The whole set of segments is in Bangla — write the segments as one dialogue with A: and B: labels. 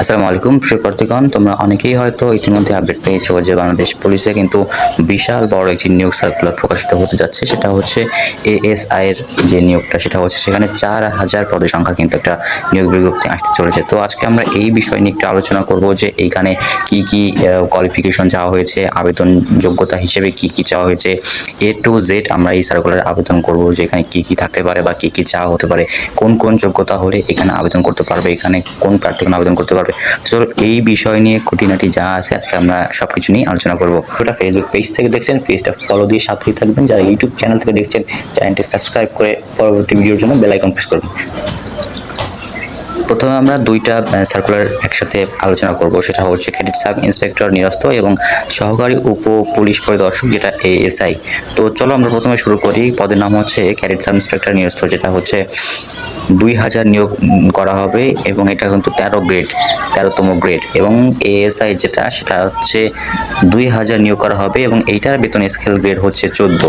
A: আসসালামু আলাইকুম, প্রিয় কর্তৃগণ তোমরা অনেকেই হয়তো ইতিমধ্যে আপডেট পেয়েছ যে বাংলাদেশ পুলিশে কিন্তু বিশাল বড় একটি নিয়োগ সার্কুলার প্রকাশিত হতে যাচ্ছে। সেটা হচ্ছে এএসআই এর যে নিয়োগটা, সেটা হচ্ছে সেখানে চার হাজার পদের সংখ্যা কিন্তু একটা নিয়োগ বিজ্ঞপ্তি আসতে চলেছে। তো আজকে আমরা এই বিষয় নিয়ে একটু আলোচনা করব যে এইখানে কি কি কোয়ালিফিকেশন চাওয়া হয়েছে আবেদন যোগ্যতা হিসেবে কি কি চাওয়া হয়েছে। এ টু জেড আমরা এই সার্কুলারে আবেদন করব যে এখানে কি কি থাকতে পারে বা কি কি চাওয়া হতে পারে, কোন কোন যোগ্যতা হলে এখানে আবেদন করতে পারবে, এখানে কোন প্রার্থীগণ আবেদন করতে পারবে তো চলো এই বিষয় নিয়ে খুঁটিনাটি যা আছে আজকে আমরা সব কিছু নিয়ে আলোচনা করব। ওটা ফেসবুক পেজ থেকে দেখছেন পেজটা ফলো দিয়ে সাথেই থাকবেন। যারা ইউটিউব চ্যানেল থেকে দেখছেন চ্যানেলটি সাবস্ক্রাইব করে পরবর্তী ভিডিওর জন্য বেলাইকন প্রেস করবেন। প্রথমে আমরা দুইটা সার্কুলার একসাথে আলোচনা করব। সেটা হচ্ছে ক্যাডেট সাব ইন্সপেক্টর নিরস্ত এবং সহকারী উপ পুলিশ পরিদর্শক যেটা এএসআই তো চলো আমরা প্রথমে শুরু করি। পদের নাম হচ্ছে ক্যাডেট সাব ইন্সপেক্টর নিরস্ত, যেটা হচ্ছে দুই হাজার নিয়োগ করা হবে এবং এটা কিন্তু তেরো গ্রেড তেরোতম গ্রেড এবং এএসআই যেটা, সেটা হচ্ছে দুই হাজার নিয়োগ করা হবে এবং এইটার বেতন স্কেল গ্রেড হচ্ছে চোদ্দ।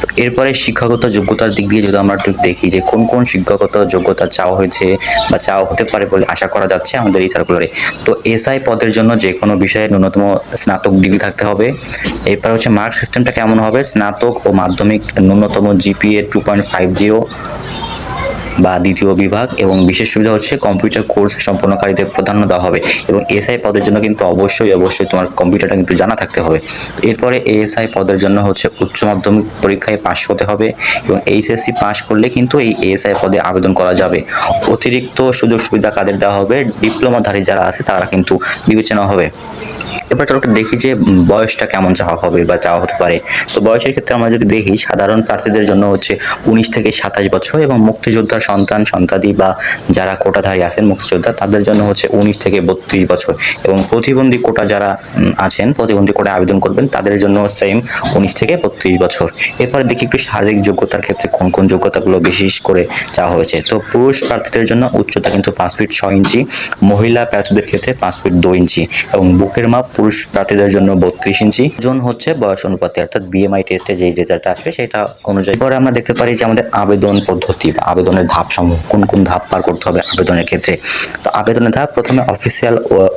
A: তো এরপরে শিক্ষাগত যোগ্যতার দিক দিয়ে যদি আমরা একটু দেখি যে কোন কোন শিক্ষাগত যোগ্যতা চাওয়া হয়েছে বা চাওয়া হতে পারে বলে আশা করা যাচ্ছে আমাদের এই সার্কুলারে তো এসআই পদের জন্য যে কোনো বিষয়ে ন্যূনতম স্নাতক ডিগ্রি থাকতে হবে। এরপর হচ্ছে মার্ক সিস্টেমটা কেমন হবে? স্নাতক ও মাধ্যমিক ন্যূনতম GPA two point five zero বা দ্বিতীয় বিভাগ এবং বিশেষ সুবিধা হচ্ছে কম্পিউটার কোর্স সম্পন্নকারীদের প্রাধান্য দেওয়া হবে এবং এসআই পদের জন্য কিন্তু অবশ্যই অবশ্যই তোমার কম্পিউটারটা কিন্তু জানা থাকতে হবে। এরপরে এএসআই পদের জন্য হচ্ছে উচ্চ মাধ্যমিক পরীক্ষায় পাশ হতে হবে এবং এইচএসসি পাশ করলে কিন্তু এই এএসআই পদে আবেদন করা যাবে। অতিরিক্ত সুযোগ সুবিধা কাদের দেওয়া হবে? ডিপ্লোমাধারী যারা আছে তারা কিন্তু বিবেচনা হবে। এবার চলো দেখি যে বয়সটা কেমন চাওয়া হবে বা চাওয়া হতে পারে। তো বয়সের ক্ষেত্রে আমরা যদি দেখি, সাধারণ প্রার্থীদের জন্য হচ্ছে উনিশ থেকে সাতাশ বছর এবং মুক্তিযোদ্ধার সন্তান, সন্তাদি বা যারা কোটাধারী আছেন, মুক্তিযোদ্ধা, তাদের জন্য হচ্ছে উনিশ থেকে বত্রিশ বছর। এবং প্রতিবন্ধী কোটা যারা আছেন, প্রতিবন্ধী কোটায় আবেদন করবেন, তাদের জন্য সেম উনিশ থেকে বত্রিশ বছর। এরপরে দেখি একটু শারীরিক যোগ্যতার ক্ষেত্রে কোন কোন যোগ্যতাগুলো বিশেষ করে চাওয়া হয়েছে। তো পুরুষ প্রার্থীদের জন্য উচ্চতা কিন্তু পাঁচ ফিট ছয় ইঞ্চি, মহিলা প্রার্থীদের ক্ষেত্রে পাঁচ ফিট দুই ইঞ্চি এবং বুকের মাপ পুরুষ প্রার্থীদের জন্য বত্রিশ ইঞ্চি। ওজন হচ্ছে বয়স অনুপাতে, অর্থাৎ বিএমআই টেস্টে যেই রেজাল্ট আসবে সেটা অনুযায়ী। পরে আমরা দেখতে পারি যে আমাদের আবেদন পদ্ধতি বা আবেদনের ধাপ সমূহ কোন কোন ধাপ পার করতে হবে আবেদনের ক্ষেত্রে। তো আবেদনের ধাপ প্রথমে অফিসিয়াল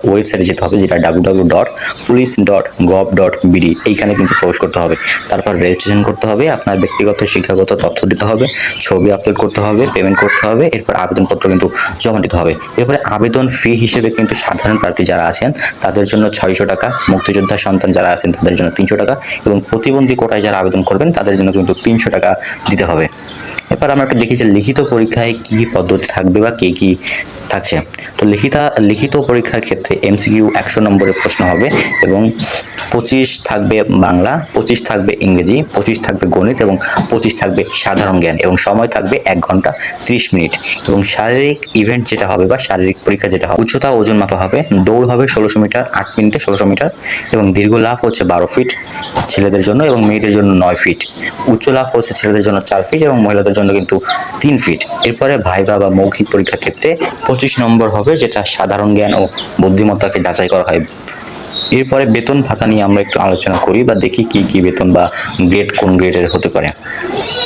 A: ওয়েবসাইটে যেতে হবে, যেটা W W dot police dot gov dot BD এইখানে কিন্তু প্রবেশ করতে হবে। তারপর রেজিস্ট্রেশন করতে হবে, আপনার ব্যক্তিগত শিক্ষাগত তথ্য দিতে হবে, ছবি আপলোড করতে হবে পেমেন্ট করতে হবে, এরপর আবেদনপত্র কিন্তু জমা দিতে হবে। এরপরে আবেদন ফি হিসেবে কিন্তু সাধারণ প্রার্থী যারা আছেন, তাদের জন্য ছয়শো টাকা মুক্তিযোদ্ধা সন্তান যারা আছেন তাদের জন্য তিনশো টাকা এবং প্রতিবন্ধী কোটায় যারা আবেদন করবেন তাদের জন্য কিন্তু তিনশো টাকা দিতে হবে। এরপর আমরা একটু দেখি যে লিখিত পরীক্ষায় কী কী পদ্ধতি থাকবে বা কী কী থাকছে তো লিখিতা, লিখিত পরীক্ষার ক্ষেত্রে এমসিকিউ একশো নম্বরের প্রশ্ন হবে এবং পঁচিশ থাকবে বাংলা, পঁচিশ থাকবে ইংরেজি, পঁচিশ থাকবে গণিত এবং পঁচিশ থাকবে সাধারণ জ্ঞান এবং সময় থাকবে এক ঘণ্টা ত্রিশ মিনিট এবং শারীরিক ইভেন্ট যেটা হবে বা শারীরিক পরীক্ষা যেটা হবে, উচ্চতা ওজন মাপা হবে, দৌড় হবে ষোলোশো মিটার, আট মিনিটে ষোলোশো মিটার এবং দীর্ঘ লাভ হচ্ছে বারো ফিট ছেলেদের জন্য এবং মেয়েদের জন্য নয় ফিট। উচ্চ লাভ হচ্ছে ছেলেদের জন্য চার ফিট এবং মহিলাদের জন্য কিন্তু তিন ফিট। এরপরে ভাইবা বা মৌখিক পরীক্ষার ক্ষেত্রে পঁচিশ নম্বর হবে যেটা সাধারণ জ্ঞান ও বুদ্ধিমত্তাকে যাচাই করা হয়। এরপরে বেতন ভাতা নিয়ে আমরা একটু আলোচনা করি বা দেখি কি কি বেতন বা গ্রেড কোন গ্রেডের হতে পারে।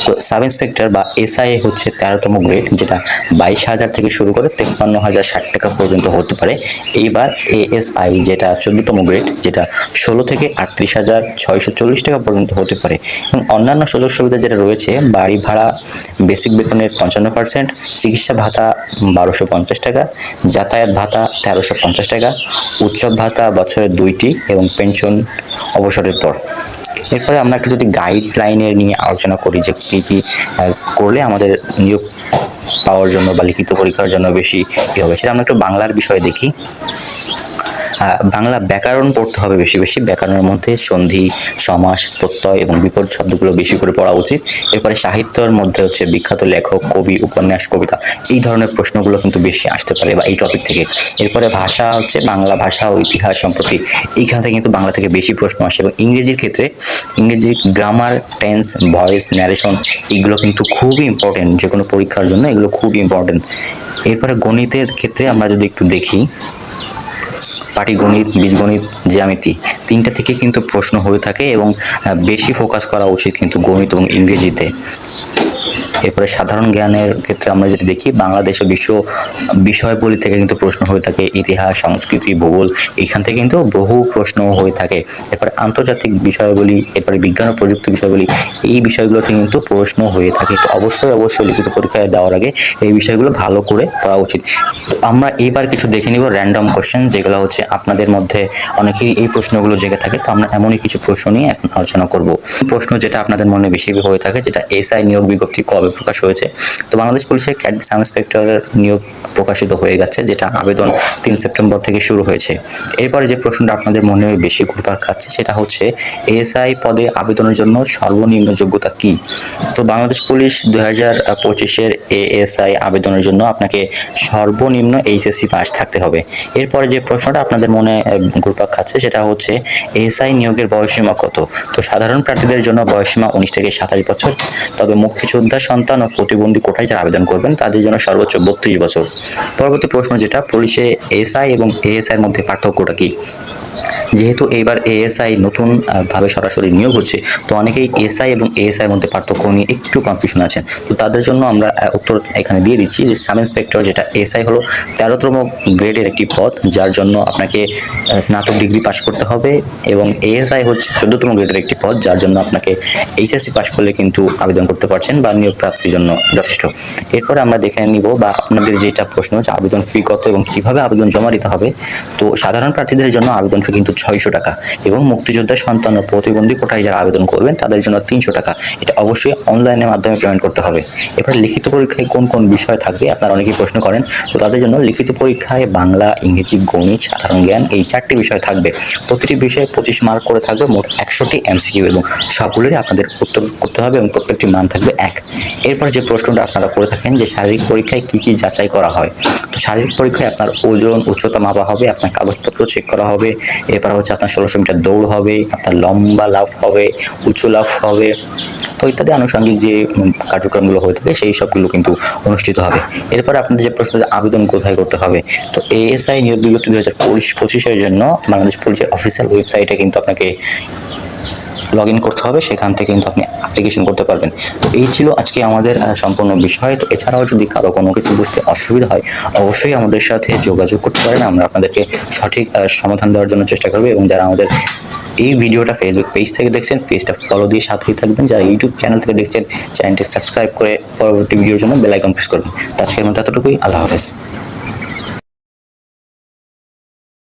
A: তো সাব ইন্সপেক্টর বা এসআই হচ্ছে তেরোতম গ্রেড যেটা বাইশ হাজার থেকে শুরু করে তেপ্পান্ন হাজার ষাট টাকা পর্যন্ত হতে পারে। এইবার এএসআই যেটা চোদ্দতম গ্রেড যেটা ষোলো থেকে আটত্রিশ হাজার ছয়শো চল্লিশ টাকা পর্যন্ত হতে পারে। এবং অন্যান্য সুযোগ সুবিধা যেটা রয়েছে, বাড়ি ভাড়া বেসিক বেতনের পঞ্চান্ন পার্সেন্ট চিকিৎসা ভাতা বারোশো পঞ্চাশ টাকা, যাতায়াত ভাতা তেরোশো পঞ্চাশ টাকা, উৎসব ভাতা বছরে দুইটি এবং পেনশন অবসরের পর। এরপরে আমরা একটু যদি গাইডলাইনের নিয়ে আলোচনা করি যে কী কী করলে আমাদের নিয়োগ পাওয়ার জন্য বা লিখিত পরীক্ষার জন্য বেশি কী হবে, সেটা আমরা একটু বাংলার বিষয় দেখি। বাংলা ব্যাকরণ পড়তে হবে বেশি বেশি। ব্যাকরণের মধ্যে সন্ধি, সমাস, প্রত্যয় এবং বিপরীত শব্দগুলো বেশি করে পড়া উচিত। এরপরে সাহিত্যের মধ্যে হচ্ছে বিখ্যাত লেখক, কবি, উপন্যাস, কবিতা এই ধরনের প্রশ্নগুলো কিন্তু বেশি আসতে পারে বা এই টপিক থেকে। এরপরে ভাষা হচ্ছে বাংলা ভাষা ও ইতিহাস সম্প্রতি এইখান থেকে কিন্তু বাংলা থেকে বেশি প্রশ্ন আসে এবং ইংরেজির ক্ষেত্রে ইংরেজি গ্রামার টেন্স ভয়েস ন্যারেশন এগুলো কিন্তু খুবই ইম্পর্টেন্ট যে কোনো পরীক্ষার জন্য এগুলো খুবই ইম্পর্টেন্ট এরপরে গণিতের ক্ষেত্রে আমরা যদি একটু দেখি পাটিগণিত, বীজগণিত, জ্যামিতি তিনটা থেকে কিন্তু প্রশ্ন হয়ে থাকে এবং বেশি ফোকাস করা উচিত কিন্তু গণিত এবং ইংরেজিতে। এরপরে সাধারণ জ্ঞানের ক্ষেত্রে আমরা যদি দেখি, বাংলাদেশ ও বিশ্ব বিষয়গুলি থেকে কিন্তু প্রশ্ন হয়ে থাকে ইতিহাস, সংস্কৃতি, ভূগোল এখান থেকে কিন্তু বহু প্রশ্ন হয়ে থাকে। এরপরে আন্তর্জাতিক বিষয়বলি, এরপরে বিজ্ঞান ও প্রযুক্তি বিষয়গুলি এই বিষয়গুলোতে কিন্তু প্রশ্ন হয়ে থাকে। তো অবশ্যই অবশ্যই লিখিত পরীক্ষায় দেওয়ার আগে এই বিষয়গুলো ভালো করে পড়া উচিত। তো আমরা এবার কিছু দেখে নিব র্যান্ডম কোশ্চেন যেগুলো হচ্ছে আপনাদের মধ্যে অনেকেই এই প্রশ্নগুলো জেগে থাকে। তো আমরা এমনই কিছু প্রশ্ন নিয়ে এখন আলোচনা করব। প্রশ্ন যেটা আপনাদের মনে বেশি হয়ে থাকে, যেটা এসআই নিয়োগ বিজ্ঞপ্তি কবে প্রকাশ হয়েছে। তো বাংলাদেশ পুলিশের ক্যাডেট সাব ইন্সপেক্টরের নিয়োগ প্রকাশিত হয়ে গেছে, যেটা আবেদন তিন সেপ্টেম্বর থেকে শুরু হয়েছে। এরপরে যে প্রশ্নটা আপনাদের মনে বেশি ঘুরপাক খাচ্ছে, সেটা হচ্ছে, এএসআই পদে আবেদনের জন্য সর্বনিম্ন যোগ্যতা কি? তো বাংলাদেশ পুলিশ দুই হাজার পঁচিশের এএসআই আবেদনের জন্য আপনাকে সর্বনিম্ন এইচএসসি পাস থাকতে হবে। এরপরে যে প্রশ্নটা আপনাদের মনে ঘুরপাক খাচ্ছে, সেটা হচ্ছে, এএসআই নিয়োগের বয়সীমা কত? তো সাধারণ প্রার্থীদের জন্য বয়সীমা উনিশ থেকে সাতাশ বছর, তবে মুক্তিযোদ্ধা সন্তান ও প্রতিবন্ধী কোটায় যারা আবেদন করবেন তাদের জন্য সর্বোচ্চ বত্রিশ বছর। পরবর্তী প্রশ্ন যেটা পুলিশে এসআই এবং এএসআই এর মধ্যে পার্থক্যটা কি? যেহেতু এইবার এএসআই নতুন আহ, ভাবে সরাসরি নিয়োগ হচ্ছে তো অনেকেই এসআই এবং এএসআই এর মধ্যে পার্থক্য নিয়ে একটু কনফিউশন আছেন। তো তাদের জন্য আমরা উত্তর এখানে দিয়ে দিচ্ছি যে সাব ইন্সপেক্টর যেটা এসআই হলো তেরোতম গ্রেডের একটি পদ যার জন্য আপনাকে স্নাতক ডিগ্রি পাশ করতে হবে এবং এএসআই হচ্ছে চোদ্দতম গ্রেডের একটি পদ যার জন্য আপনাকে এইচএসসি পাশ করলে কিন্তু আবেদন করতে পারছেন বা নিয়োগ প্রাপ্তির জন্য যথেষ্ট। এরপরে আমরা দেখে নিব বা আপনাদের যেটা প্রশ্ন হচ্ছে, আবেদন ফি কত এবং কীভাবে আবেদন জমা দিতে হবে? তো সাধারণ প্রার্থীদের জন্য আবেদন ফি কিন্তু ছয়শো টাকা এবং মুক্তিযোদ্ধা সন্তান ও প্রতিবন্ধী কোটায় যারা আবেদন করবেন, তাদের জন্য তিনশো টাকা। এটা অবশ্যই অনলাইনের মাধ্যমে পেমেন্ট করতে হবে। এবার লিখিত পরীক্ষায় কোন কোন বিষয় থাকবে, আপনারা অনেকেই প্রশ্ন করেন। তো তাদের জন্য লিখিত পরীক্ষায় বাংলা, ইংরেজি, গণিত, সাধারণ জ্ঞান এই চারটি বিষয় থাকবে। প্রতিটি বিষয়ে পঁচিশ মার্ক করে থাকবে, মোট একশোটি এমসিকিউ এবং সবগুলোরই আপনাদের উত্তর করতে হবে এবং প্রত্যেকটি মান থাকবে এক। এরপর যে প্রশ্নটা আপনারা করে থাকেন যে শারীরিক পরীক্ষায় কি কি যাচাই করা হয়? তো শারীরিক পরীক্ষায় আপনার ওজন, উচ্চতা মাপা হবে, আপনার কাগজপত্র চেক করা হবে, এরপর হচ্ছে আপনার ষোলোশো মিটার দৌড় হবে, আপনার লম্বা লাফ হবে উঁচু লাফ হবে, তো ইত্যাদি আনুষঙ্গিক যে কার্যক্রমগুলো হয়ে থাকে সেই সবগুলো কিন্তু অনুষ্ঠিত হবে। এরপর আপনাদের যে প্রশ্ন আবেদন কোথায় করতে হবে? তো এএসআই নিয়োগ বিজ্ঞপ্তি দু হাজার পঁচিশের জন্য বাংলাদেশ পুলিশের অফিসিয়াল ওয়েবসাইটে কিন্তু আপনাকে লগ ইন করতে হবে, সেখান থেকে কিন্তু আপনি অ্যাপ্লিকেশন করতে পারবেন। তো এই ছিল আজকে আমাদের সম্পূর্ণ বিষয়। তো এছাড়াও যদি কারও কোনো কিছু বুঝতে অসুবিধা হয়, অবশ্যই আমাদের সাথে যোগাযোগ করতে পারেন। আমরা আপনাদেরকে সঠিক সমাধান দেওয়ার জন্য চেষ্টা করব এবং যারা আমাদের এই ভিডিওটা ফেসবুক পেজ থেকে দেখছেন পেজটা ফলো দিয়ে সাথেই থাকবেন। যারা ইউটিউব চ্যানেল থেকে দেখছেন চ্যানেলটি সাবস্ক্রাইব করে পরবর্তী ভিডিওর জন্য বেল আইকন প্রেস করবেন। তো আজকের মতো এতটুকুই। আল্লাহ হাফেজ।